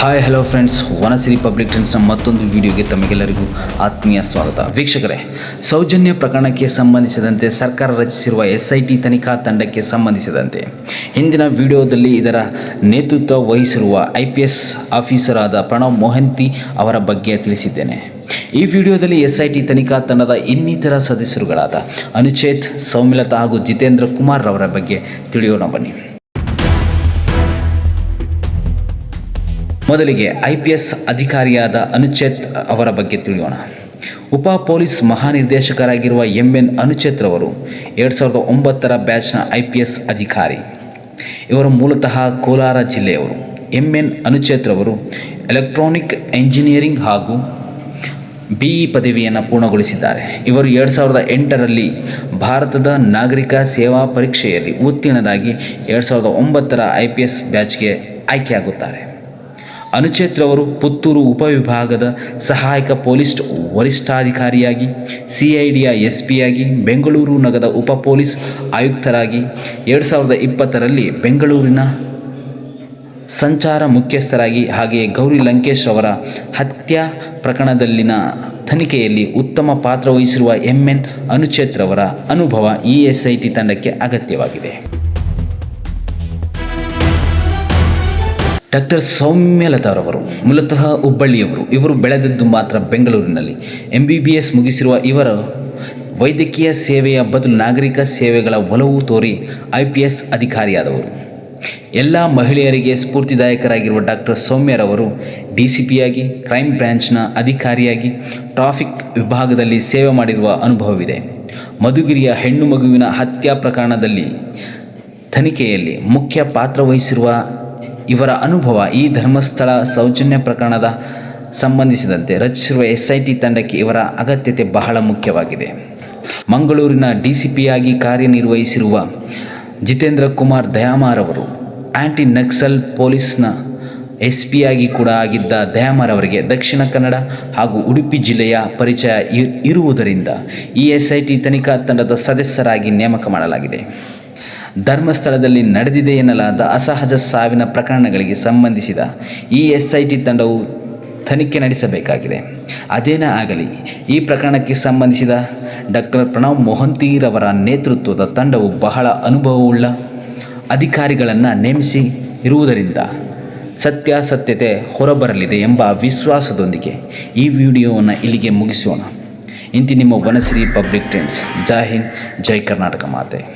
Hi hello friends Vanasiri public ಟ್ರೆಂಡ್ಸ್ನ ಮತ್ತೊಂದು ವಿಡಿಯೋಗೆ ತಮಗೆಲ್ಲರಿಗೂ ಆತ್ಮೀಯ ಸ್ವಾಗತ. ವೀಕ್ಷಕರೇ, ಸೌಜನ್ಯ ಪ್ರಕರಣಕ್ಕೆ ಸಂಬಂಧಿಸಿದಂತೆ ಸರ್ಕಾರ ರಚಿಸಿರುವ ಎಸ್ ಐ ಟಿ ತನಿಖಾ ತಂಡಕ್ಕೆ ಸಂಬಂಧಿಸಿದಂತೆ ಹಿಂದಿನ ವಿಡಿಯೋದಲ್ಲಿ ಇದರ ನೇತೃತ್ವ ವಹಿಸಿರುವ ಐ ಪಿ ಎಸ್ ಆಫೀಸರ್ ಆದ ಪ್ರಣವ್ ಮೊಹಂತಿ ಅವರ ಬಗ್ಗೆ ತಿಳಿಸಿದ್ದೇನೆ. ಈ ವಿಡಿಯೋದಲ್ಲಿ ಎಸ್ ಐ ಟಿ ತನಿಖಾ ತಂಡದ ಇನ್ನಿತರ ಸದಸ್ಯರುಗಳಾದ ಅನುಚೇತ್, ಸೌಮ್ಯಲತಾ ಹಾಗೂ ಜಿತೇಂದ್ರ ಕುಮಾರ್ ಅವರ ಬಗ್ಗೆ ತಿಳಿಯೋಣ ಬನ್ನಿ. ಮೊದಲಿಗೆ ಐ ಪಿ ಎಸ್ ಅಧಿಕಾರಿಯಾದ ಅನುಚೇತ್ ಅವರ ಬಗ್ಗೆ ತಿಳಿಯೋಣ. ಉಪ ಪೊಲೀಸ್ ಮಹಾನಿರ್ದೇಶಕರಾಗಿರುವ ಎಂ ಎನ್ ಅನುಚೇತ್ ರವರು ಎರಡು ಸಾವಿರದ ಒಂಬತ್ತರ ಬ್ಯಾಚ್ನ ಐ ಅಧಿಕಾರಿ. ಇವರು ಮೂಲತಃ ಕೋಲಾರ ಜಿಲ್ಲೆಯವರು. ಎಂ ಎನ್ ಅನುಚೇತ್ ರವರು ಎಲೆಕ್ಟ್ರಾನಿಕ್ ಎಂಜಿನಿಯರಿಂಗ್ ಹಾಗೂ ಬಿ ಇ ಪದವಿಯನ್ನು ಪೂರ್ಣಗೊಳಿಸಿದ್ದಾರೆ. ಇವರು ಎರಡು ಸಾವಿರದ ಎಂಟರಲ್ಲಿ ಭಾರತದ ನಾಗರಿಕ ಸೇವಾ ಪರೀಕ್ಷೆಯಲ್ಲಿ ಉತ್ತೀರ್ಣರಾಗಿ ಎರಡು ಸಾವಿರದ ಒಂಬತ್ತರ ಐ ಪಿ ಎಸ್ ಬ್ಯಾಚ್ಗೆ ಆಯ್ಕೆಯಾಗುತ್ತಾರೆ. ಅನುಚೇತ್ ರವರು ಪುತ್ತೂರು ಉಪವಿಭಾಗದ ಸಹಾಯಕ ಪೊಲೀಸ್ ವರಿಷ್ಠಾಧಿಕಾರಿಯಾಗಿ, ಸಿಐಡಿಯ ಎಸ್ ಪಿಯಾಗಿ ಬೆಂಗಳೂರು ನಗರದ ಉಪ ಪೊಲೀಸ್ ಆಯುಕ್ತರಾಗಿ, ಎರಡು ಸಾವಿರದ ಇಪ್ಪತ್ತರಲ್ಲಿ ಬೆಂಗಳೂರಿನ ಸಂಚಾರ ಮುಖ್ಯಸ್ಥರಾಗಿ ಹಾಗೆಯೇ ಗೌರಿ ಲಂಕೇಶ್ ಅವರ ಹತ್ಯಾ ಪ್ರಕರಣದಲ್ಲಿನ ತನಿಖೆಯಲ್ಲಿ ಉತ್ತಮ ಪಾತ್ರ ವಹಿಸಿರುವ ಎಂಎನ್ ಅನುಚೇತ್ರವರ ಅನುಚೇತ್ ರವರ ಅನುಭವ ಈ ಎಸ್ ಐ ಟಿ ತಂಡಕ್ಕೆ ಅಗತ್ಯವಾಗಿದೆ. ಡಾಕ್ಟರ್ ಸೌಮ್ಯಲತಾರವರು, ಮೂಲತಃ ಹುಬ್ಬಳ್ಳಿಯವರು, ಇವರು ಬೆಳೆದದ್ದು ಮಾತ್ರ ಬೆಂಗಳೂರಿನಲ್ಲಿ. ಎಂ ಬಿ ಬಿ ಎಸ್ ಮುಗಿಸಿರುವ ಇವರು ವೈದ್ಯಕೀಯ ಸೇವೆಯ ಬದಲು ನಾಗರಿಕ ಸೇವೆಗಳ ಒಲವು ತೋರಿ ಐ ಪಿ ಎಸ್ ಅಧಿಕಾರಿಯಾದವರು. ಎಲ್ಲ ಮಹಿಳೆಯರಿಗೆ ಸ್ಫೂರ್ತಿದಾಯಕರಾಗಿರುವ ಡಾಕ್ಟರ್ ಸೌಮ್ಯರವರು ಡಿ ಸಿ ಪಿಯಾಗಿ ಕ್ರೈಮ್ ಬ್ರ್ಯಾಂಚ್ನ ಅಧಿಕಾರಿಯಾಗಿ ಟ್ರಾಫಿಕ್ ವಿಭಾಗದಲ್ಲಿ ಸೇವೆ ಮಾಡಿರುವ ಅನುಭವವಿದೆ. ಮಧುಗಿರಿಯ ಹೆಣ್ಣು ಮಗುವಿನ ಹತ್ಯಾ ಪ್ರಕರಣದಲ್ಲಿ ತನಿಖೆಯಲ್ಲಿ ಮುಖ್ಯ ಪಾತ್ರ ವಹಿಸಿರುವ ಇವರ ಅನುಭವ ಈ ಧರ್ಮಸ್ಥಳ ಸೌಜನ್ಯ ಪ್ರಕರಣದ ಸಂಬಂಧಿಸಿದಂತೆ ರಚಿಸಿರುವ ಎಸ್ ಐ ಟಿ ತಂಡಕ್ಕೆ ಇವರ ಅಗತ್ಯತೆ ಬಹಳ ಮುಖ್ಯವಾಗಿದೆ. ಮಂಗಳೂರಿನ ಡಿಸಿಪಿಯಾಗಿ ಕಾರ್ಯನಿರ್ವಹಿಸಿರುವ ಜಿತೇಂದ್ರ ಕುಮಾರ್ ದಯಾಮಾರ್ ಅವರು ಆಂಟಿ ನಕ್ಸಲ್ ಪೊಲೀಸ್ನ ಎಸ್ ಪಿಯಾಗಿ ಕೂಡ ಆಗಿದ್ದ ದಯಾಮಾರ್ ಅವರಿಗೆ ದಕ್ಷಿಣ ಕನ್ನಡ ಹಾಗೂ ಉಡುಪಿ ಜಿಲ್ಲೆಯ ಪರಿಚಯ ಇ- ಇರುವುದರಿಂದ ಈ ಎಸ್ ಐ ಟಿ ತನಿಖಾ ತಂಡದ ಸದಸ್ಯರಾಗಿ ನೇಮಕ ಮಾಡಲಾಗಿದೆ. ಧರ್ಮಸ್ಥಳದಲ್ಲಿ ನಡೆದಿದೆ ಎನ್ನಲಾದ ಅಸಹಜ ಸಾವಿನ ಪ್ರಕರಣಗಳಿಗೆ ಸಂಬಂಧಿಸಿದ ಈ ಎಸ್ಐಟಿ ತಂಡವು ತನಿಖೆ ನಡೆಸಬೇಕಾಗಿದೆ. ಅದೇನೇ ಆಗಲಿ, ಈ ಪ್ರಕರಣಕ್ಕೆ ಸಂಬಂಧಿಸಿದ ಡಾಕ್ಟರ್ ಪ್ರಣವ್ ಮೊಹಂತಿರವರ ನೇತೃತ್ವದ ತಂಡವು ಬಹಳ ಅನುಭವವುಳ್ಳ ಅಧಿಕಾರಿಗಳನ್ನು ನೇಮಿಸಿ ಇರುವುದರಿಂದ ಸತ್ಯಾಸತ್ಯತೆ ಹೊರಬರಲಿದೆ ಎಂಬ ವಿಶ್ವಾಸದೊಂದಿಗೆ ಈ ವಿಡಿಯೋವನ್ನು ಇಲ್ಲಿಗೆ ಮುಗಿಸೋಣ. ಇಂತಿ ನಿಮ್ಮ ವನಶ್ರೀ ಪಬ್ಲಿಕ್ ಟ್ರೆಂಡ್ಸ್ ಜೈ ಜೈ ಕರ್ನಾಟಕ ಮಾತೆ.